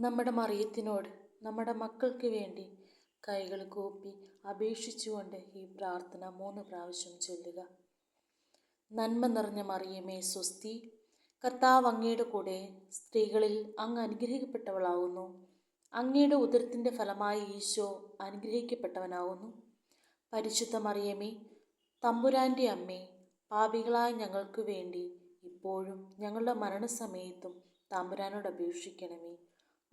നമ്മുടെ മറിയത്തിനോട് നമ്മുടെ മക്കൾക്ക് വേണ്ടി കൈകൾ കൂപ്പി അപേക്ഷിച്ചുകൊണ്ട് ഈ പ്രാർത്ഥന മൂന്ന് പ്രാവശ്യം ചൊല്ലുക. നന്മ നിറഞ്ഞ മറിയമേ സ്വസ്തി കർത്താവ് അങ്ങയുടെ കൂടെ സ്ത്രീകളിൽ അങ്ങ് അനുഗ്രഹിക്കപ്പെട്ടവളാവുന്നു. അങ്ങയുടെ ഉദരത്തിന്റെ ഫലമായി ഈശോ അനുഗ്രഹിക്കപ്പെട്ടവനാവുന്നു. പരിശുദ്ധ മറിയമേ തമ്പുരാന്റെ അമ്മേ പാപികളായ ഞങ്ങൾക്ക് വേണ്ടി ഇപ്പോഴും ഞങ്ങളുടെ മരണസമയത്തും തമ്പുരാനോട് അപേക്ഷിക്കണമേ.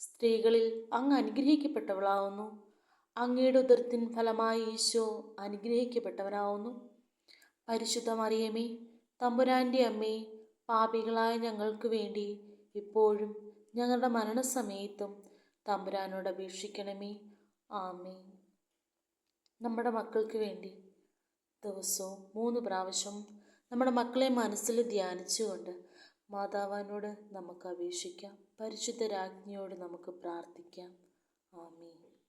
സ്ത്രീകളിൽ അങ്ങ് അനുഗ്രഹിക്കപ്പെട്ടവളാവുന്നു. അങ്ങയുടെ ഉദരത്തിൻ ഫലമായി ഈശോ അനുഗ്രഹിക്കപ്പെട്ടവനാവുന്നു. പരിശുദ്ധ മറിയമേ തമ്പുരാന്റെ അമ്മേ പാപികളായ ഞങ്ങൾക്ക് വേണ്ടി ഇപ്പോഴും ഞങ്ങളുടെ മരണസമയത്തും തമ്പുരാനോട് അപേക്ഷിക്കണമേ. ആമേ നമ്മുടെ മക്കൾക്ക് വേണ്ടി ദിവസവും മൂന്ന് പ്രാവശ്യം നമ്മുടെ മക്കളെ മനസ്സിൽ ധ്യാനിച്ചുകൊണ്ട് മാതാവിനോട് നമുക്ക് അപേക്ഷിക്കാം. പരിശുദ്ധ രാജ്ഞിയോട് നമുക്ക് പ്രാർത്ഥിക്കാം. ആമേ